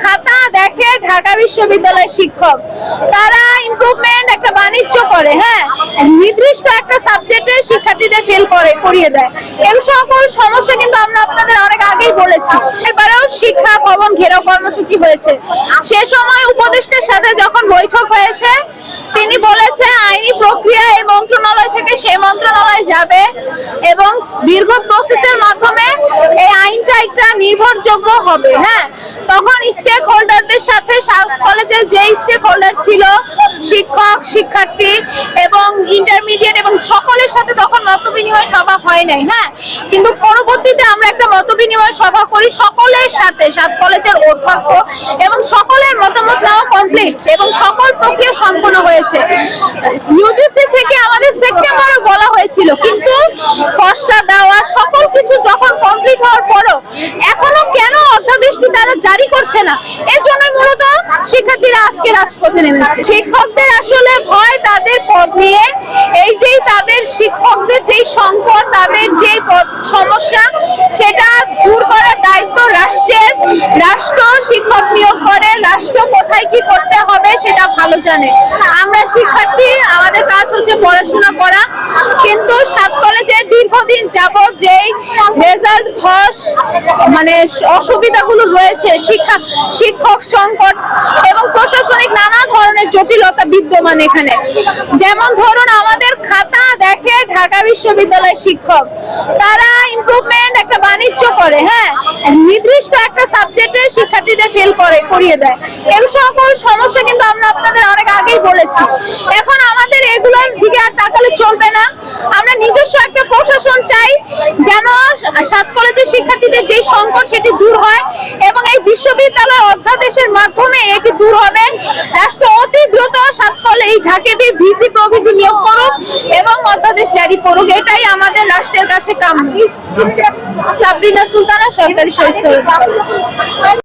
খাতা দেখে ঢাকা বিশ্ববিদ্যালয়ের শিক্ষক। তারা একটা বাণিজ্য করে হ্যাঁ? নির্দিষ্ট একটা সাবজেক্টে শিক্ষার্থীদের ফেল করে, করিয়ে দেয়। এই সকল সমস্যা কিন্তু আমরা আপনাদের অনেক আগেই বলেছি। এবারেও শিক্ষা, ভবন ঘেরাও কর্মসূচি হয়েছে। সে সময় উপদেষ্টার সাথে যখন বৈঠক হয়েছে, তিনি বলেছে আইনি প্রক্রিয়া এই মন্ত্রণালয় থেকে সেই মন্ত্রণালয় যাবে এবং দীর্ঘ প্রসেসের মাধ্যমে আইনটা একটা নির্ভরযোগ্য হবে হ্যাঁ? তখন স্টেক হোল্ডারদের সাথে কলেজের যে স্টেক হোল্ডার ছিল, শিক্ষক, শিক্ষার্থী এবং ইন্টারমিডিয়েট এবং সকলের সাথে তখন মত বিনিময় সভা হয় নাই হ্যাঁ? কিন্তু পরবর্তীতে আমরা একটা মত বিনিময় সভা করি সকলের সাথে সাত কলেজের অধ্যক্ষ এবং সকলের মতামত নেওয়া কমপ্লিট এবং সকল প্রক্রিয়া সম্পন্ন হয়েছে। ইউজিসি থেকে আমাদের সেপ্টেম্বরে বলা হয়েছিল, কিন্তু সকল কিছু যখন কমপ্লিট হওয়ার পরও এখনও কেন অধ্যাদেশটি তারা জারি করছে না? এর জন্য মূলত শিক্ষার্থীরা আজকে রাজপথে নেমেছে। শিক্ষকদের আসলে ভয় তাদের পদ নিয়ে, এই যেই তাদের শিক্ষকদের যেই সংকট, তাদের যে সমস্যা, সেটা দূর করার দায়িত্ব রাষ্ট্রের। রাষ্ট্র শিক্ষক নিয়োগ করে, রাষ্ট্র কোথায় কি করতে হবে সেটা ভালো জানে। আমরা শিক্ষার্থী, আমাদের কাজ হচ্ছে পড়াশোনা করা। কলেজের দীর্ঘদিন যাব যে রেজাল্ট ধস মানে অসুবিধাগুলো রয়েছে, শিক্ষা, শিক্ষক সংকট এবং প্রশাসনিক নানা ধরনের জটিলতা বিদ্যমান এখানে। যেমন ধরুন আমাদের খাতা দেখে ঢাকা বিশ্ববিদ্যালয়ের শিক্ষক, তারা ইমপ্রুভমেন্ট একটা বাণিজ্য করে হ্যাঁ নির্দিষ্ট একটা সাবজেক্টে শিক্ষার্থীদের ফেল করে, করিয়ে দেয়। এই সকল সমস্যা কিন্তু আমরা আপনাদের অনেক আগেই বলেছি। এখন আমাদের এগুলোর দিকে আর তাকালে চলবে না। আমরা নিজস্ব একটা প্রশাসন চাই যেন সাত কলেজের শিক্ষার্থীদের যে সংকট সেটি দূর হয় এবং এই বিশ্ববিদ্যালয় অধ্যাদেশের মাধ্যমে এটি দূর হবে। রাষ্ট্র অতি দ্রুত সাত এই করুক অধ্যাদেশ জারি করুক এটাই আমাদের রাষ্ট্রের কাছে কাম সাবরিনা সুলতানা সরকারি শহীদ